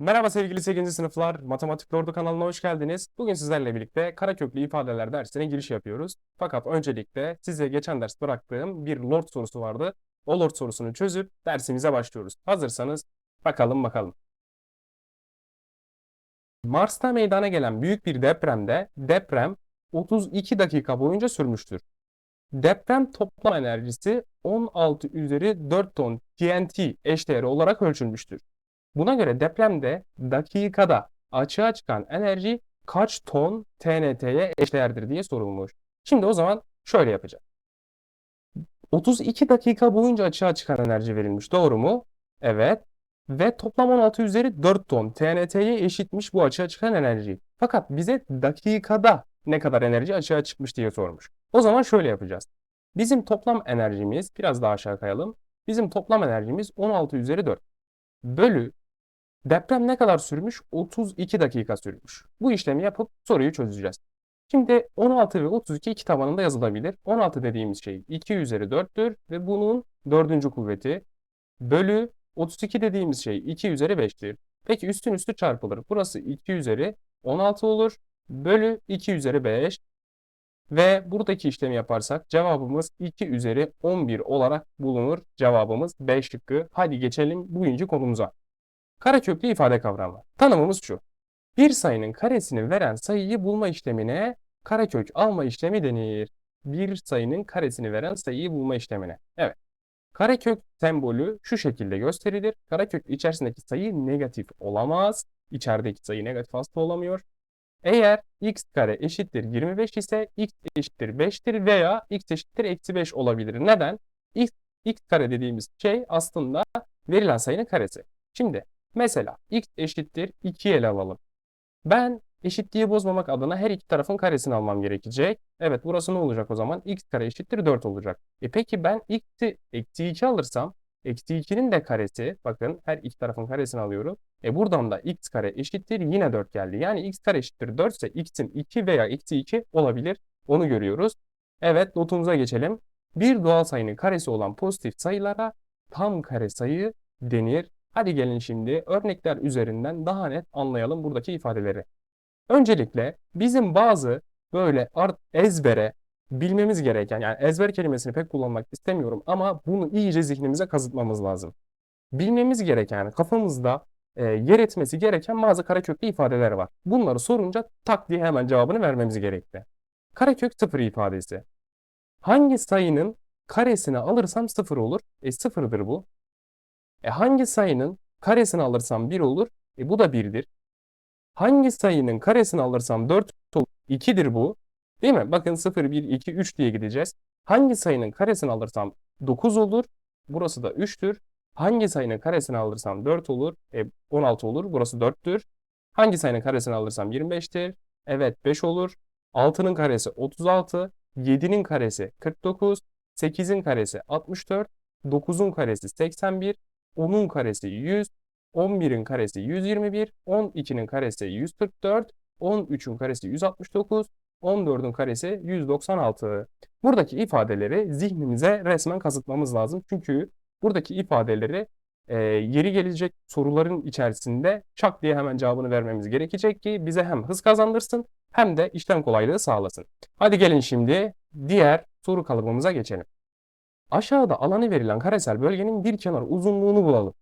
Merhaba sevgili 8. sınıflar, Matematik Lordu kanalına hoş geldiniz. Bugün sizlerle birlikte kareköklü ifadeler dersine giriş yapıyoruz. Fakat öncelikle size geçen ders bıraktığım bir Lord sorusu vardı. O Lord sorusunu çözüp dersimize başlıyoruz. Hazırsanız bakalım bakalım. Mars'ta meydana gelen büyük bir depremde deprem 32 dakika boyunca sürmüştür. Deprem toplam enerjisi 16 üzeri 4 ton TNT eşdeğeri olarak ölçülmüştür. Buna göre depremde dakikada açığa çıkan enerji kaç ton TNT'ye eşdeğerdir diye sorulmuş. Şimdi o zaman şöyle yapacağız. 32 dakika boyunca açığa çıkan enerji verilmiş. Doğru mu? Evet. Ve toplam 16 üzeri 4 ton TNT'ye eşitmiş bu açığa çıkan enerji. Fakat bize dakikada ne kadar enerji açığa çıkmış diye sormuş. O zaman şöyle yapacağız. Bizim toplam enerjimiz, biraz daha aşağı kayalım. Bizim toplam enerjimiz 16 üzeri 4 bölü Deprem ne kadar sürmüş? 32 dakika sürmüş. Bu işlemi yapıp soruyu çözeceğiz. Şimdi 16 ve 32 iki tabanında yazılabilir. 16 dediğimiz şey 2 üzeri 4'tür ve bunun dördüncü kuvveti bölü 32 dediğimiz şey 2 üzeri 5'tir. Peki üstün üstü çarpılır. Burası 2 üzeri 16 olur. Bölü 2 üzeri 5. Ve buradaki işlemi yaparsak cevabımız 2 üzeri 11 olarak bulunur. Cevabımız 5 şıkkı. Hadi geçelim bugünkü konumuza. Kareköklü ifade kavramı. Tanımımız şu. Bir sayının karesini veren sayıyı bulma işlemine karekök alma işlemi denir. Bir sayının karesini veren sayıyı bulma işlemine. Evet. Karekök sembolü şu şekilde gösterilir. Karekök içerisindeki sayı negatif olamaz. İçerideki sayı negatif asla olamıyor. Eğer x kare eşittir 25 ise x eşittir 5'tir veya x eşittir eksi 5 olabilir. Neden? x, x kare dediğimiz şey aslında verilen sayının karesi. Şimdi Mesela x eşittir 2 ele alalım. Ben eşitliği bozmamak adına her iki tarafın karesini almam gerekecek. Evet burası ne olacak o zaman? x kare eşittir 4 olacak. E peki ben x'i eksi 2 alırsam eksi 2'nin de karesi bakın her iki tarafın karesini alıyorum. E buradan da x kare eşittir yine 4 geldi. Yani x kare eşittir 4 ise x'in 2 veya eksi 2 olabilir. Onu görüyoruz. Evet notumuza geçelim. Bir doğal sayının karesi olan pozitif sayılara tam kare sayı denir. Hadi gelin şimdi örnekler üzerinden daha net anlayalım buradaki ifadeleri. Öncelikle bizim bazı böyle art ezbere bilmemiz gereken yani ezber kelimesini pek kullanmak istemiyorum ama bunu iyice zihnimize kazıtmamız lazım. Bilmemiz gereken kafamızda e, yer etmesi gereken bazı kareköklü ifadeler var. Bunları sorunca tak diye hemen cevabını vermemiz gerekli. Karekök sıfır ifadesi. Hangi sayının karesini alırsam sıfır olur? E sıfırdır bu. E hangi sayının karesini alırsam 1 olur? E bu da 1'dir. Hangi sayının karesini alırsam 4 olur? 2'dir bu. Değil mi? Bakın 0, 1, 2, 3 diye gideceğiz. Hangi sayının karesini alırsam 9 olur? Burası da 3'tür. Hangi sayının karesini alırsam 4 olur? E, 16 olur. Burası 4'tür. Hangi sayının karesini alırsam 25'tir. Evet 5 olur. 6'nın karesi 36. 7'nin karesi 49. 8'in karesi 64. 9'un karesi 81. 10'un karesi 100, 11'in karesi 121, 12'nin karesi 144, 13'ün karesi 169, 14'ün karesi 196. Buradaki ifadeleri zihnimize resmen kazıtmamız lazım. Çünkü buradaki ifadeleri e, yeri gelecek soruların içerisinde çak diye hemen cevabını vermemiz gerekecek ki bize hem hız kazandırsın hem de işlem kolaylığı sağlasın. Hadi gelin şimdi diğer soru kalıbımıza geçelim. Aşağıda alanı verilen karesel bölgenin bir kenar uzunluğunu bulalım.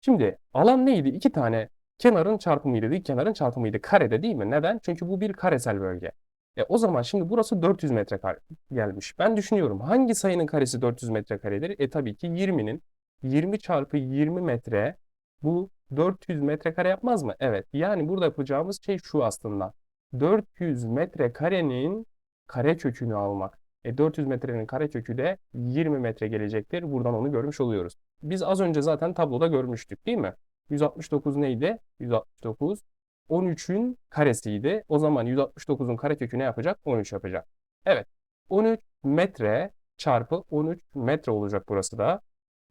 Şimdi alan neydi? İki tane kenarın çarpımıydı. Dik kenarın çarpımıydı. Karede değil mi? Neden? Çünkü bu bir karesel bölge. E o zaman şimdi burası 400 metrekare gelmiş. Ben düşünüyorum hangi sayının karesi 400 metrekaredir? E tabii ki 20'nin 20 çarpı 20 metre bu 400 metrekare yapmaz mı? Evet. Yani burada yapacağımız şey şu aslında. 400 metrekarenin kare kökünü almak. E 400 metrenin karekökü de 20 metre gelecektir. Buradan onu görmüş oluyoruz. Biz az önce zaten tabloda görmüştük değil mi? 169 neydi? 169 13'ün karesiydi. O zaman 169'un karekökü ne yapacak? 13 yapacak. Evet. 13 metre çarpı 13 metre olacak burası da.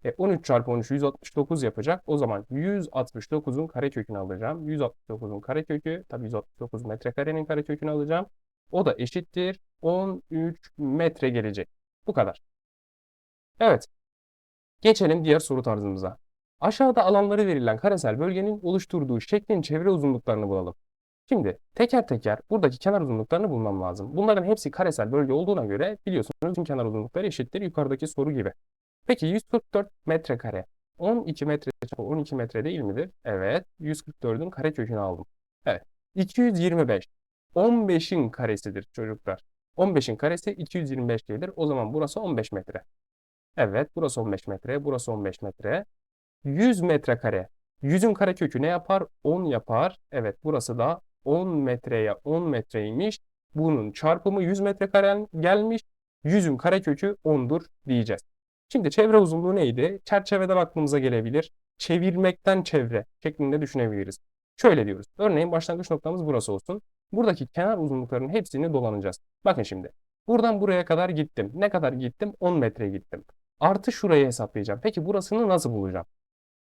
E 13 çarpı 13 169 yapacak. O zaman 169'un karekökünü alacağım. 169'un karekökü tabii 169 metrekarenin karekökünü alacağım. O da eşittir 13 metre gelecek. Bu kadar. Evet. Geçelim diğer soru tarzımıza. Aşağıda alanları verilen karesel bölgenin oluşturduğu şeklin çevre uzunluklarını bulalım. Şimdi teker teker buradaki kenar uzunluklarını bulmam lazım. Bunların hepsi karesel bölge olduğuna göre biliyorsunuz tüm kenar uzunlukları eşittir yukarıdaki soru gibi. Peki 144 metrekare 12 metre çarpı 12 metre değil midir? Evet. 144'ün karekökünü aldım. Evet. 225. 15'in karesidir çocuklar. 15'in karesi 225 gelir. O zaman burası 15 metre. Evet. Burası 15 metre. Burası 15 metre. 100 metrekare. 100'ün karekökü ne yapar? 10 yapar. Evet. Burası da 10 metreye 10 metreymiş. Bunun çarpımı 100 metrekare gelmiş. 100'ün karekökü 10'dur diyeceğiz. Şimdi çevre uzunluğu neydi? Çerçeveden aklımıza gelebilir. Çevirmekten çevre şeklinde düşünebiliriz. Şöyle diyoruz. Örneğin başlangıç noktamız burası olsun. Buradaki kenar uzunluklarının hepsini dolanacağız. Bakın şimdi. Buradan buraya kadar gittim. Ne kadar gittim? 10 metre gittim. Artı şurayı hesaplayacağım. Peki burasını nasıl bulacağım?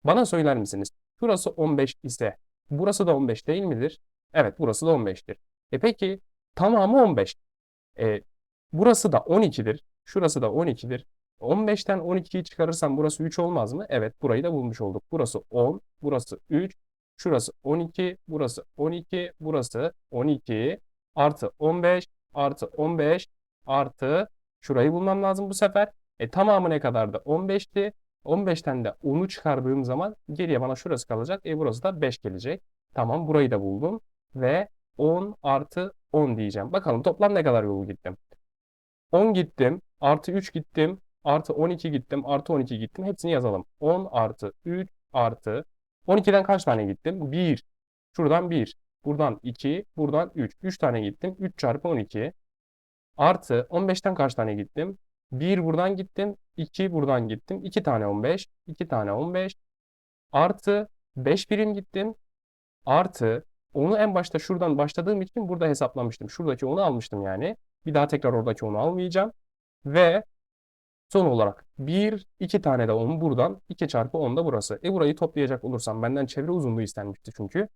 Bana söyler misiniz? Şurası 15 ise burası da 15 değil midir? Evet burası da 15'tir. E peki tamamı 15. E, burası da 12'dir. Şurası da 12'dir. 15'ten 12'yi çıkarırsam burası 3 olmaz mı? Evet burayı da bulmuş olduk. Burası 10, burası 3, şurası 12, burası 12, burası 12 artı 15 artı 15 artı şurayı bulmam lazım bu sefer. E tamamı ne kadardı? 15'ti. 15'ten de 10'u çıkardığım zaman geriye bana şurası kalacak. E burası da 5 gelecek. Tamam burayı da buldum. Ve 10 artı 10 diyeceğim. Bakalım toplam ne kadar yol gittim? 10 gittim. Artı 3 gittim. Artı 12 gittim. Artı 12 gittim. Hepsini yazalım. 10 artı 3 artı 12'den kaç tane gittim? 1. Şuradan 1. Buradan 2. Buradan 3. 3 tane gittim. 3 çarpı 12. Artı 15'ten kaç tane gittim? 1 buradan gittim. 2 buradan gittim. 2 tane 15. 2 tane 15. Artı 5 birim gittim. Artı onu en başta şuradan başladığım için burada hesaplamıştım. Şuradaki onu almıştım yani. Bir daha tekrar oradaki onu almayacağım. Ve son olarak 1, 2 tane de 10 buradan. 2 çarpı 10 da burası. E burayı toplayacak olursam benden çevre uzunluğu istenmişti çünkü.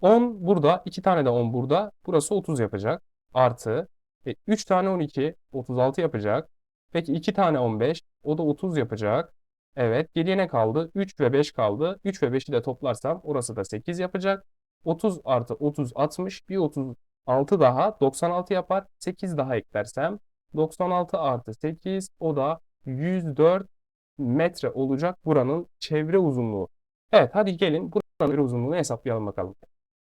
10 burada, 2 tane de 10 burada. Burası 30 yapacak. Artı e, 3 tane 12, 36 yapacak. Peki 2 tane 15, o da 30 yapacak. Evet, geriye ne kaldı? 3 ve 5 kaldı. 3 ve 5'i de toplarsam orası da 8 yapacak. 30 artı 30 60, bir 36 daha 96 yapar. 8 daha eklersem 96 artı 8 o da 104 metre olacak buranın çevre uzunluğu. Evet hadi gelin buranın uzunluğunu hesaplayalım bakalım.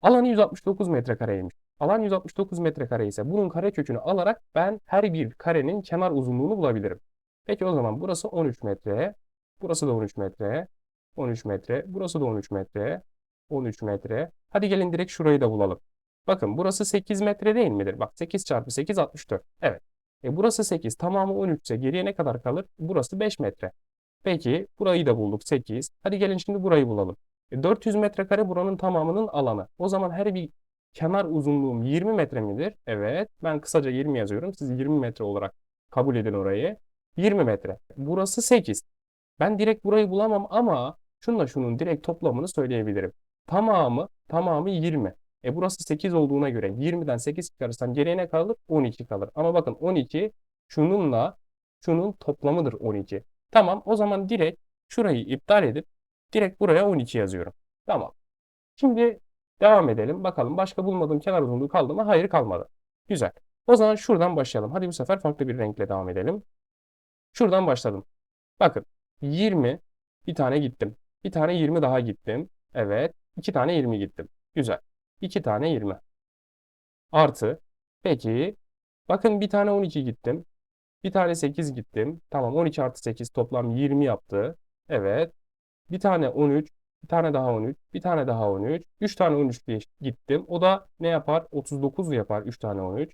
Alanı 169 metrekareymiş. Alan 169 metrekare ise bunun karekökünü alarak ben her bir karenin kenar uzunluğunu bulabilirim. Peki o zaman burası 13 metre, burası da 13 metre, 13 metre, burası da 13 metre, 13 metre. Hadi gelin direkt şurayı da bulalım. Bakın burası 8 metre değil midir? Bak 8 çarpı 8 64. Evet. E burası 8. Tamamı 13 ise geriye ne kadar kalır? Burası 5 metre. Peki burayı da bulduk 8. Hadi gelin şimdi burayı bulalım. E 400 metrekare buranın tamamının alanı. O zaman her bir kenar uzunluğum 20 metre midir? Evet. Ben kısaca 20 yazıyorum. Siz 20 metre olarak kabul edin orayı. 20 metre. Burası 8. Ben direkt burayı bulamam ama şunla şunun direkt toplamını söyleyebilirim. Tamamı tamamı 20. E burası 8 olduğuna göre 20'den 8 çıkarırsam geriye ne kalır? 12 kalır. Ama bakın 12 şununla şunun toplamıdır 12. Tamam o zaman direkt şurayı iptal edip direkt buraya 12 yazıyorum. Tamam. Şimdi devam edelim. Bakalım başka bulmadığım kenar uzunluğu kaldı mı? Hayır kalmadı. Güzel. O zaman şuradan başlayalım. Hadi bu sefer farklı bir renkle devam edelim. Şuradan başladım. Bakın 20 bir tane gittim. Bir tane 20 daha gittim. Evet. iki tane 20 gittim. Güzel. 2 tane 20. Artı. Peki. Bakın bir tane 12 gittim. Bir tane 8 gittim. Tamam 12 artı 8 toplam 20 yaptı. Evet. Bir tane 13. Bir tane daha 13. Bir tane daha 13. 3 tane 13 diye gittim. O da ne yapar? 39 yapar 3 tane 13.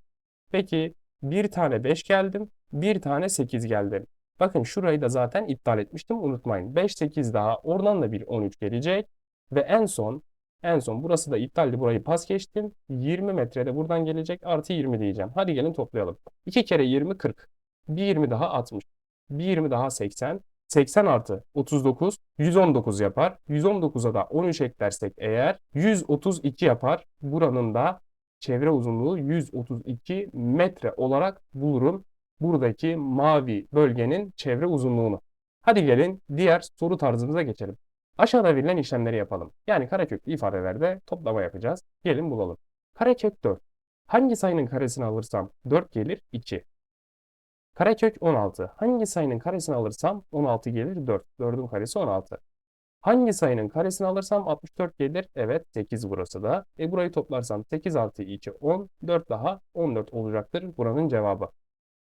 Peki bir tane 5 geldim. Bir tane 8 geldim. Bakın şurayı da zaten iptal etmiştim. Unutmayın. 5, 8 daha. Oradan da bir 13 gelecek. Ve en son en son burası da iptaldi. Burayı pas geçtim. 20 metrede buradan gelecek. Artı 20 diyeceğim. Hadi gelin toplayalım. 2 kere 20 40. Bir 20 daha 60. Bir 20 daha 80. 80 artı 39 119 yapar. 119'a da 13 eklersek eğer 132 yapar. Buranın da çevre uzunluğu 132 metre olarak bulurum. Buradaki mavi bölgenin çevre uzunluğunu. Hadi gelin diğer soru tarzımıza geçelim. Aşağıda verilen işlemleri yapalım. Yani kareköklü ifadelerde toplama yapacağız. Gelin bulalım. Karekök 4. Hangi sayının karesini alırsam 4 gelir 2. Karekök 16. Hangi sayının karesini alırsam 16 gelir 4. 4'ün karesi 16. Hangi sayının karesini alırsam 64 gelir. Evet 8 burası da. E burayı toplarsam 8 artı 2 10. 4 daha 14 olacaktır buranın cevabı.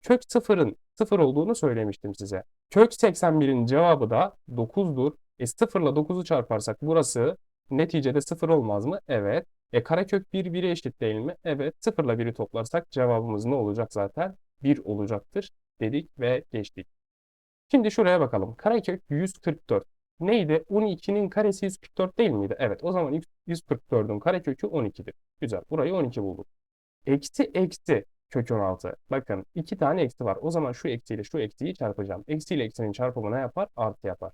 Kök 0'ın 0 olduğunu söylemiştim size. Kök 81'in cevabı da 9'dur. E 0 ile 9'u çarparsak burası neticede 0 olmaz mı? Evet. E karekök 1 1'e eşit değil mi? Evet. 0 ile 1'i toplarsak cevabımız ne olacak zaten? 1 olacaktır dedik ve geçtik. Şimdi şuraya bakalım. Karekök 144. Neydi? 12'nin karesi 144 değil miydi? Evet. O zaman 144'ün karekökü 12'dir. Güzel. Burayı 12 bulduk. Eksi eksi kök 16. Bakın iki tane eksi var. O zaman şu eksiyle şu eksiyi çarpacağım. Eksi ile eksinin çarpımı ne yapar? Artı yapar.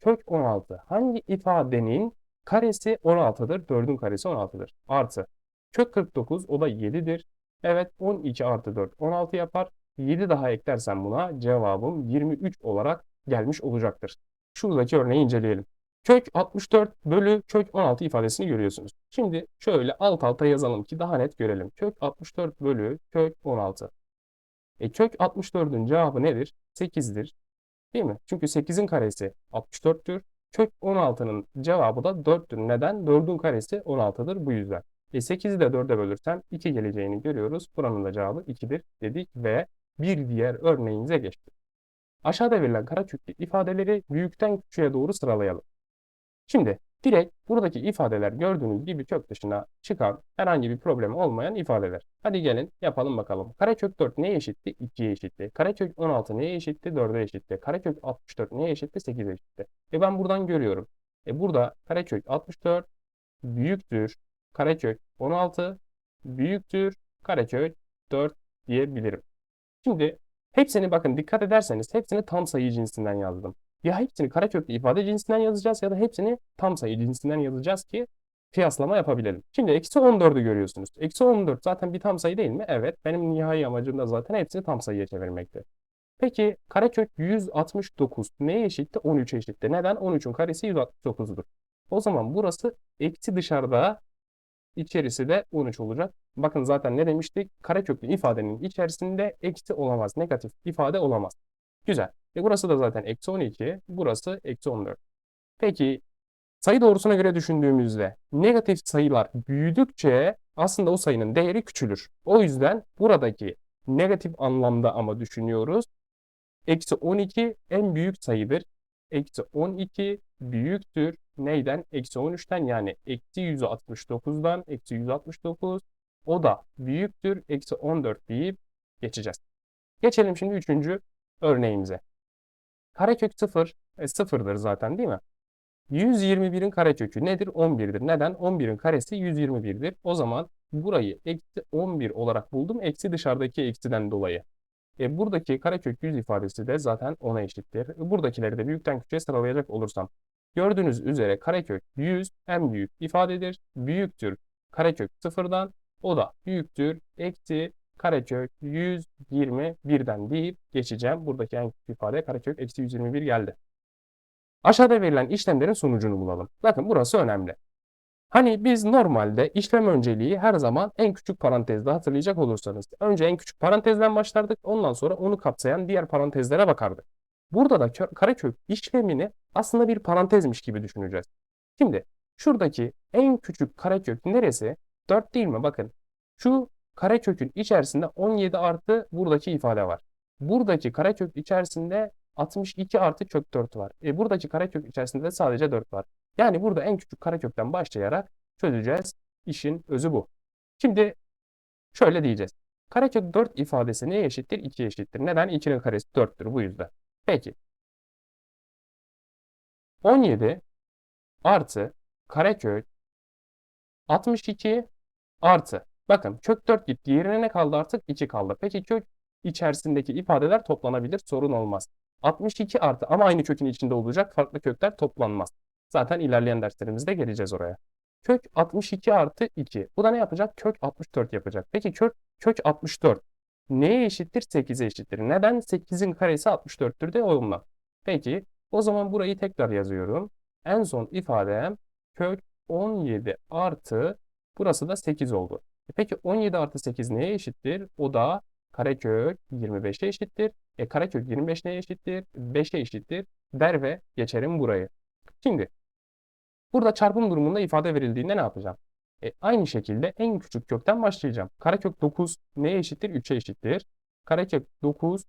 Kök 16. Hangi ifadenin karesi 16'dır? 4'ün karesi 16'dır. Artı. Kök 49 o da 7'dir. Evet 12 artı 4 16 yapar. 7 daha eklersem buna cevabım 23 olarak gelmiş olacaktır. Şuradaki örneği inceleyelim. Kök 64 bölü kök 16 ifadesini görüyorsunuz. Şimdi şöyle alt alta yazalım ki daha net görelim. Kök 64 bölü kök 16. E kök 64'ün cevabı nedir? 8'dir. Değil mi? Çünkü 8'in karesi 64'tür. Kök 16'nın cevabı da 4'tür. Neden? 4'ün karesi 16'dır bu yüzden. E 8'i de 4'e bölürsem 2 geleceğini görüyoruz. Buranın da cevabı 2'dir dedik ve bir diğer örneğimize geçtik. Aşağıda verilen kareköklü ifadeleri büyükten küçüğe doğru sıralayalım. Şimdi direkt buradaki ifadeler gördüğünüz gibi kök dışına çıkan herhangi bir problem olmayan ifadeler. Hadi gelin yapalım bakalım. Karekök 4 neye eşitti? 2'ye eşitti. Karekök 16 neye eşitti? 4'e eşitti. Karekök 64 neye eşitti? 8'e eşitti. E ben buradan görüyorum. E burada karekök 64 büyüktür. Karekök 16 büyüktür. Karekök 4 diyebilirim. Şimdi hepsini bakın dikkat ederseniz hepsini tam sayı cinsinden yazdım. Ya hepsini kareköklü ifade cinsinden yazacağız ya da hepsini tam sayı cinsinden yazacağız ki kıyaslama yapabilelim. Şimdi eksi 14'ü görüyorsunuz. Eksi 14 zaten bir tam sayı değil mi? Evet. Benim nihai amacım da zaten hepsini tam sayıya çevirmekti. Peki karekök 169 neye eşitti? 13'e eşitti. Neden? 13'ün karesi 169'dur. O zaman burası eksi dışarıda içerisi de 13 olacak. Bakın zaten ne demiştik? Kareköklü ifadenin içerisinde eksi olamaz. Negatif ifade olamaz. Güzel. E burası da zaten eksi 12. Burası eksi 14. Peki sayı doğrusuna göre düşündüğümüzde negatif sayılar büyüdükçe aslında o sayının değeri küçülür. O yüzden buradaki negatif anlamda ama düşünüyoruz. Eksi 12 en büyük sayıdır. Eksi 12 büyüktür. Neyden? Eksi 13'ten yani eksi 169'dan eksi 169 o da büyüktür. Eksi 14 deyip geçeceğiz. Geçelim şimdi üçüncü örneğimize. Karekök 0 e, 0'dır zaten değil mi? 121'in karekökü nedir? 11'dir. Neden? 11'in karesi 121'dir. O zaman burayı eksi 11 olarak buldum. Eksi dışarıdaki eksiden dolayı. E, buradaki karekök 100 ifadesi de zaten 10'a eşittir. E, buradakileri de büyükten küçüğe sıralayacak olursam. Gördüğünüz üzere karekök 100 en büyük ifadedir. Büyüktür karekök 0'dan. O da büyüktür eksi karekök 121'den deyip geçeceğim. Buradaki en küçük ifade karekök eksi 121 geldi. Aşağıda verilen işlemlerin sonucunu bulalım. Bakın burası önemli. Hani biz normalde işlem önceliği her zaman en küçük parantezde hatırlayacak olursanız. Önce en küçük parantezden başlardık. Ondan sonra onu kapsayan diğer parantezlere bakardık. Burada da karekök işlemini aslında bir parantezmiş gibi düşüneceğiz. Şimdi şuradaki en küçük karekök neresi? 4 değil mi? Bakın şu karekökün içerisinde 17 artı buradaki ifade var. Buradaki karekök içerisinde 62 artı kök 4 var. E buradaki karekök içerisinde de sadece 4 var. Yani burada en küçük karekökten başlayarak çözeceğiz. İşin özü bu. Şimdi şöyle diyeceğiz. Karekök 4 ifadesi neye eşittir? 2'ye eşittir. Neden? 2'nin karesi 4'tür bu yüzden. Peki. 17 artı karekök 62 artı. Bakın kök 4 gitti. Yerine ne kaldı artık? 2 kaldı. Peki kök içerisindeki ifadeler toplanabilir. Sorun olmaz. 62 artı ama aynı kökün içinde olacak. Farklı kökler toplanmaz. Zaten ilerleyen derslerimizde geleceğiz oraya. Kök 62 artı 2. Bu da ne yapacak? Kök 64 yapacak. Peki kök, kök 64 neye eşittir? 8'e eşittir. Neden? 8'in karesi 64'tür de onunla. Peki o zaman burayı tekrar yazıyorum. En son ifadem kök 17 artı burası da 8 oldu. E Peki 17 artı 8 neye eşittir? O da karekök 25'e eşittir. E karekök 25 neye eşittir? 5'e eşittir. Der ve geçerim burayı. Şimdi burada çarpım durumunda ifade verildiğinde ne yapacağım? E, aynı şekilde en küçük kökten başlayacağım. Karekök 9 neye eşittir? 3'e eşittir. Karekök 9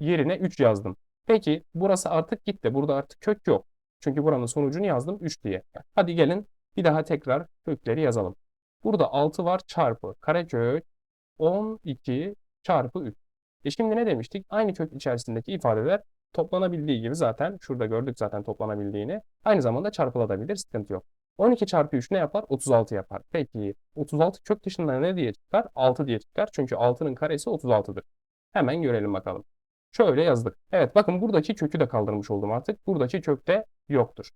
yerine 3 yazdım. Peki burası artık gitti. Burada artık kök yok. Çünkü buranın sonucunu yazdım 3 diye. Hadi gelin bir daha tekrar kökleri yazalım. Burada 6 var çarpı karekök 12 çarpı 3. E şimdi ne demiştik? Aynı kök içerisindeki ifadeler toplanabildiği gibi zaten şurada gördük zaten toplanabildiğini. Aynı zamanda çarpılabilir sıkıntı yok. 12 çarpı 3 ne yapar? 36 yapar. Peki 36 kök dışında ne diye çıkar? 6 diye çıkar. Çünkü 6'nın karesi 36'dır. Hemen görelim bakalım. Şöyle yazdık. Evet bakın buradaki kökü de kaldırmış oldum artık. Buradaki kök de yoktur.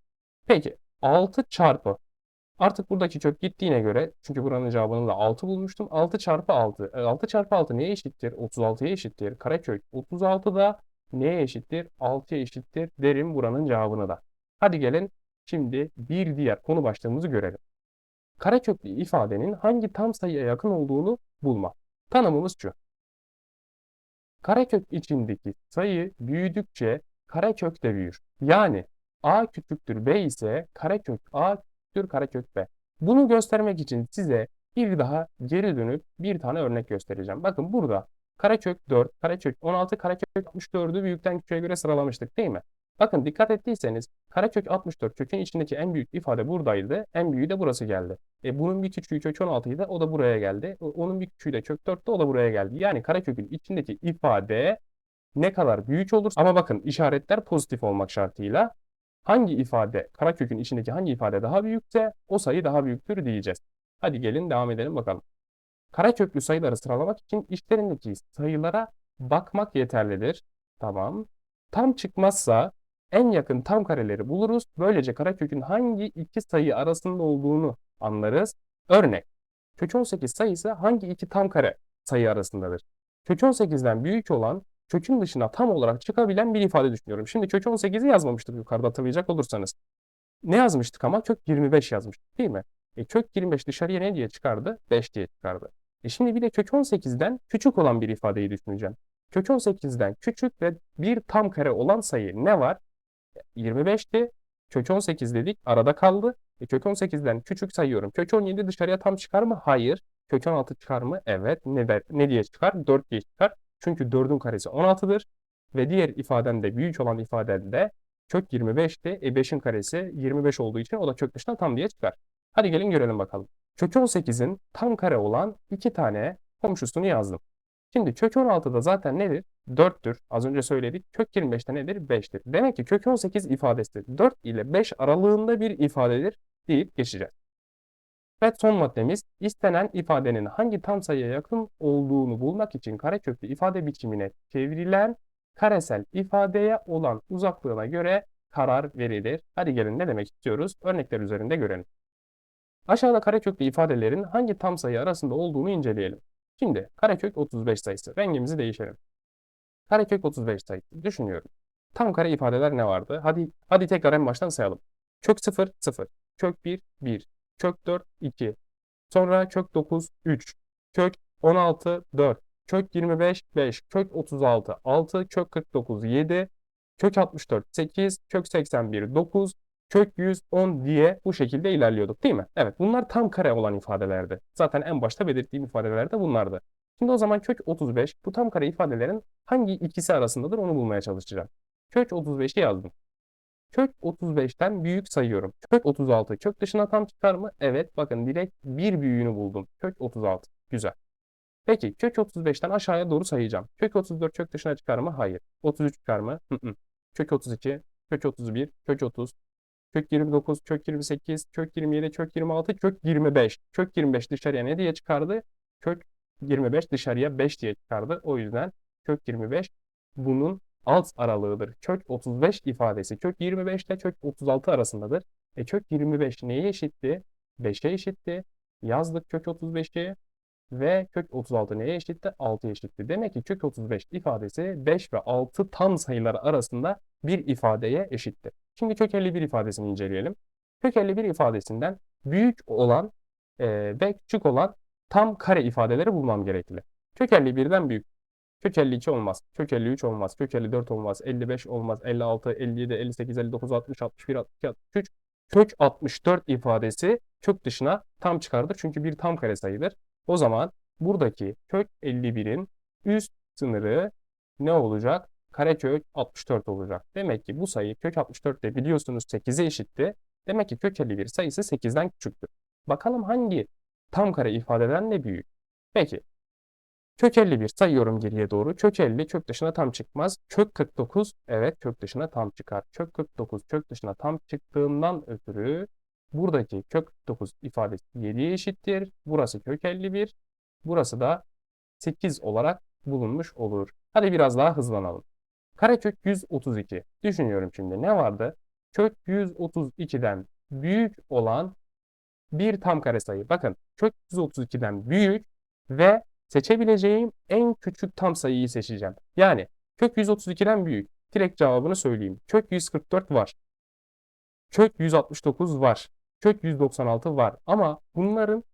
Peki 6 çarpı Artık buradaki kök gittiğine göre çünkü buranın cevabını da 6 bulmuştum. 6 çarpı 6. 6 çarpı 6 neye eşittir? 36'ya eşittir. Karekök 36 da neye eşittir? 6'ya eşittir derim buranın cevabını da. Hadi gelin şimdi bir diğer konu başlığımızı görelim. Kareköklü ifadenin hangi tam sayıya yakın olduğunu bulma. Tanımımız şu. Karekök içindeki sayı büyüdükçe karekök de büyür. Yani a küçüktür b ise karekök a küçüktür karekök b. Bunu göstermek için size bir daha geri dönüp bir tane örnek göstereceğim. Bakın burada karekök 4, karekök 16, karekök 64'ü büyükten küçüğe göre sıralamıştık değil mi? Bakın dikkat ettiyseniz karekök 64 kökün içindeki en büyük ifade buradaydı. En büyüğü de burası geldi. E, bunun bir küçüğü kök 16 idi. O da buraya geldi. Onun bir küçüğü de kök 4'te o da buraya geldi. Yani karekökün içindeki ifade ne kadar büyük olur ama bakın işaretler pozitif olmak şartıyla hangi ifade karekökün içindeki hangi ifade daha büyükse o sayı daha büyüktür diyeceğiz. Hadi gelin devam edelim bakalım. Kareköklü sayıları sıralamak için içlerindeki sayılara bakmak yeterlidir. Tamam. Tam çıkmazsa en yakın tam kareleri buluruz. Böylece karekökün hangi iki sayı arasında olduğunu anlarız. Örnek. Kök 18 sayısı hangi iki tam kare sayı arasındadır? Kök 18'den büyük olan kökün dışına tam olarak çıkabilen bir ifade düşünüyorum. Şimdi kök 18'i yazmamıştık yukarıda hatırlayacak olursanız. Ne yazmıştık ama? Kök 25 yazmıştık değil mi? E kök 25 dışarıya ne diye çıkardı? 5 diye çıkardı. E şimdi bir de kök 18'den küçük olan bir ifadeyi düşüneceğim. Kök 18'den küçük ve bir tam kare olan sayı ne var? 25'ti. Kök 18 dedik. Arada kaldı. E kök 18'den küçük sayıyorum. Kök 17 dışarıya tam çıkar mı? Hayır. Kök 16 çıkar mı? Evet. Ne, de, ne diye çıkar? 4 diye çıkar. Çünkü 4'ün karesi 16'dır. Ve diğer ifaden de büyük olan ifaden de kök 25'ti. E 5'in karesi 25 olduğu için o da kök dışına tam diye çıkar. Hadi gelin görelim bakalım. Kök 18'in tam kare olan iki tane komşusunu yazdım. Şimdi kök 16'da zaten nedir? 4'tür. Az önce söyledik. Kök 25'te nedir? 5'tir. Demek ki kök 18 ifadesi 4 ile 5 aralığında bir ifadedir deyip geçeceğiz. Ve son maddemiz istenen ifadenin hangi tam sayıya yakın olduğunu bulmak için kareköklü ifade biçimine çevrilen karesel ifadeye olan uzaklığına göre karar verilir. Hadi gelin ne demek istiyoruz? Örnekler üzerinde görelim. Aşağıda kareköklü ifadelerin hangi tam sayı arasında olduğunu inceleyelim. Şimdi karekök 35 sayısı. Rengimizi değişelim. Karekök 35 sayısı. Düşünüyorum. Tam kare ifadeler ne vardı? Hadi hadi tekrar en baştan sayalım. Kök 0 0, kök 1 1, kök 4 2, sonra kök 9 3, kök 16 4, kök 25 5, kök 36 6, kök 49 7, kök 64 8, kök 81 9, kök 110 diye bu şekilde ilerliyorduk değil mi? Evet bunlar tam kare olan ifadelerdi. Zaten en başta belirttiğim ifadeler de bunlardı. Şimdi o zaman kök 35 bu tam kare ifadelerin hangi ikisi arasındadır onu bulmaya çalışacağım. Kök 35'i yazdım. Kök 35'ten büyük sayıyorum. Kök 36 kök dışına tam çıkar mı? Evet bakın direkt bir büyüğünü buldum. Kök 36. Güzel. Peki kök 35'ten aşağıya doğru sayacağım. Kök 34 kök dışına çıkar mı? Hayır. 33 çıkar mı? Hı hı. Kök 32, kök 31, kök 30, kök 29, kök 28, kök 27, kök 26, kök 25. Kök 25 dışarıya ne diye çıkardı? Kök 25 dışarıya 5 diye çıkardı. O yüzden kök 25 bunun alt aralığıdır. Kök 35 ifadesi kök 25 ile kök 36 arasındadır. E kök 25 neye eşitti? 5'e eşitti. Yazdık kök 35'i ve kök 36 neye eşitti? 6'ya eşitti. Demek ki kök 35 ifadesi 5 ve 6 tam sayılar arasında bir ifadeye eşittir. Şimdi kök 51 ifadesini inceleyelim. Kök 51 ifadesinden büyük olan e, ve küçük olan tam kare ifadeleri bulmam gerekli. Kök 51'den büyük. Kök 52 olmaz. Kök 53 olmaz. Kök 54 olmaz. 55 olmaz. 56, 57, 58, 59, 60, 61, 62, 63. Kök 64 ifadesi kök dışına tam çıkardır. Çünkü bir tam kare sayıdır. O zaman buradaki kök 51'in üst sınırı ne olacak? Karekök 64 olacak. Demek ki bu sayı kök 64 de biliyorsunuz 8'e eşitti. Demek ki kök 51 sayısı 8'den küçüktür. Bakalım hangi tam kare ifadeden ne büyük? Peki. Kök 51 sayıyorum geriye doğru. Kök 50 kök dışına tam çıkmaz. Kök 49 evet kök dışına tam çıkar. Kök 49 kök dışına tam çıktığından ötürü buradaki kök 49 ifadesi 7'ye eşittir. Burası kök 51. Burası da 8 olarak bulunmuş olur. Hadi biraz daha hızlanalım. Karekök 132. Düşünüyorum şimdi ne vardı? Kök 132'den büyük olan bir tam kare sayı. Bakın kök 132'den büyük ve seçebileceğim en küçük tam sayıyı seçeceğim. Yani kök 132'den büyük. Direkt cevabını söyleyeyim. Kök 144 var. Kök 169 var. Kök 196 var. Ama bunların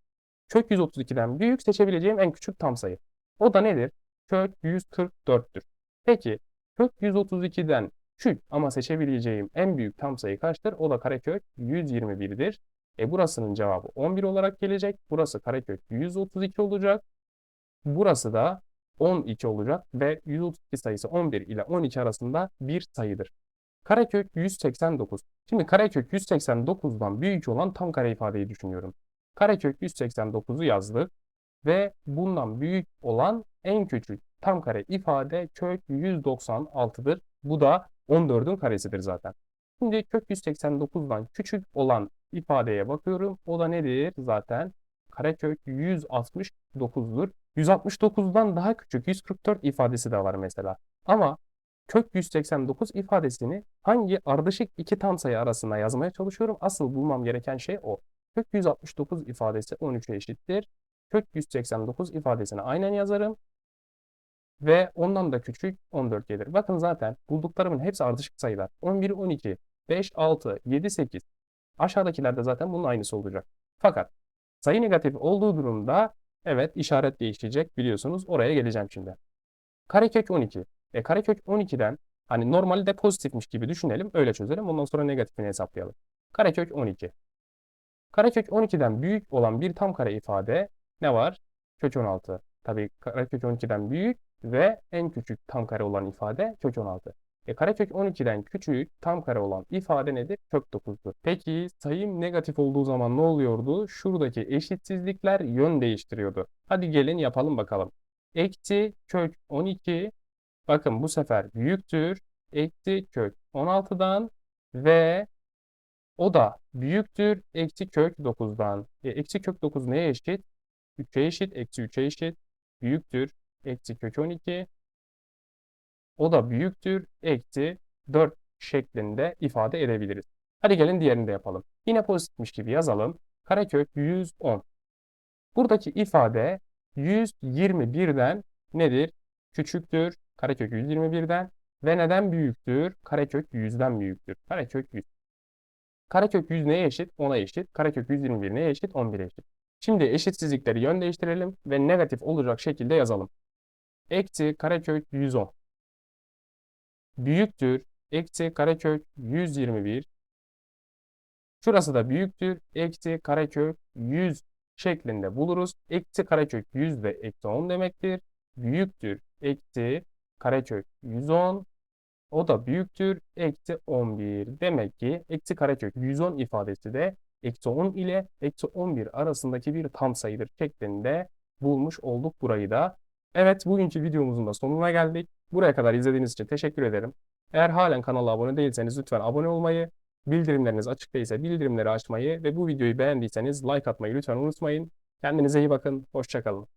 kök 132'den büyük seçebileceğim en küçük tam sayı. O da nedir? Kök 144'tür. Peki kök 132'den küçük ama seçebileceğim en büyük tam sayı kaçtır? O da karekök 121'dir. E burasının cevabı 11 olarak gelecek. Burası karekök 132 olacak. Burası da 12 olacak ve 132 sayısı 11 ile 12 arasında bir sayıdır. Karekök 189. Şimdi karekök 189'dan büyük olan tam kare ifadeyi düşünüyorum. Karekök 189'u yazdık ve bundan büyük olan en küçük tam kare ifade kök 196'dır. Bu da 14'ün karesidir zaten. Şimdi kök 189'dan küçük olan ifadeye bakıyorum. O da nedir? Zaten karekök 169'dur. 169'dan daha küçük 144 ifadesi de var mesela. Ama kök 189 ifadesini hangi ardışık iki tam sayı arasında yazmaya çalışıyorum. Asıl bulmam gereken şey o. Kök 169 ifadesi 13'e eşittir. Kök 189 ifadesini aynen yazarım. Ve ondan da küçük 14 gelir. Bakın zaten bulduklarımın hepsi ardışık sayılar. 11, 12, 5, 6, 7, 8. Aşağıdakilerde zaten bunun aynısı olacak. Fakat sayı negatif olduğu durumda evet işaret değişecek biliyorsunuz. Oraya geleceğim şimdi. Karekök 12. E karekök 12'den hani normalde pozitifmiş gibi düşünelim. Öyle çözelim. Ondan sonra negatifini hesaplayalım. Karekök 12. Karekök 12'den büyük olan bir tam kare ifade ne var? Kök 16. Tabii karekök 12'den büyük ve en küçük tam kare olan ifade kök 16. E karekök 12'den küçük tam kare olan ifade nedir? Kök 9'dur. Peki sayım negatif olduğu zaman ne oluyordu? Şuradaki eşitsizlikler yön değiştiriyordu. Hadi gelin yapalım bakalım. Eksi kök 12 bakın bu sefer büyüktür. Eksi kök 16'dan ve o da büyüktür. Eksi kök 9'dan. E, eksi kök 9 neye eşit? 3'e eşit. Eksi 3'e eşit. Büyüktür. Eksi kök 12. O da büyüktür. Eksi 4 şeklinde ifade edebiliriz. Hadi gelin diğerini de yapalım. Yine pozitifmiş gibi yazalım. Karekök 110. Buradaki ifade 121'den nedir? Küçüktür. Karekök 121'den ve neden büyüktür? Karekök 100'den büyüktür. Karekök 100. Karekök 100 neye eşit? 10'a eşit. Karekök 121 neye eşit? 11'e eşit. Şimdi eşitsizlikleri yön değiştirelim ve negatif olacak şekilde yazalım. Eksi karekök 110 büyüktür. Eksi karekök 121. Şurası da büyüktür. Eksi karekök 100 şeklinde buluruz. Eksi karekök 100 ve eksi 10 demektir. Büyüktür. Eksi karekök 110. O da büyüktür. Eksi 11. Demek ki eksi karekök 110 ifadesi de eksi 10 ile eksi 11 arasındaki bir tam sayıdır şeklinde bulmuş olduk burayı da. Evet bugünkü videomuzun da sonuna geldik. Buraya kadar izlediğiniz için teşekkür ederim. Eğer halen kanala abone değilseniz lütfen abone olmayı, bildirimleriniz açık değilse bildirimleri açmayı ve bu videoyu beğendiyseniz like atmayı lütfen unutmayın. Kendinize iyi bakın, hoşçakalın.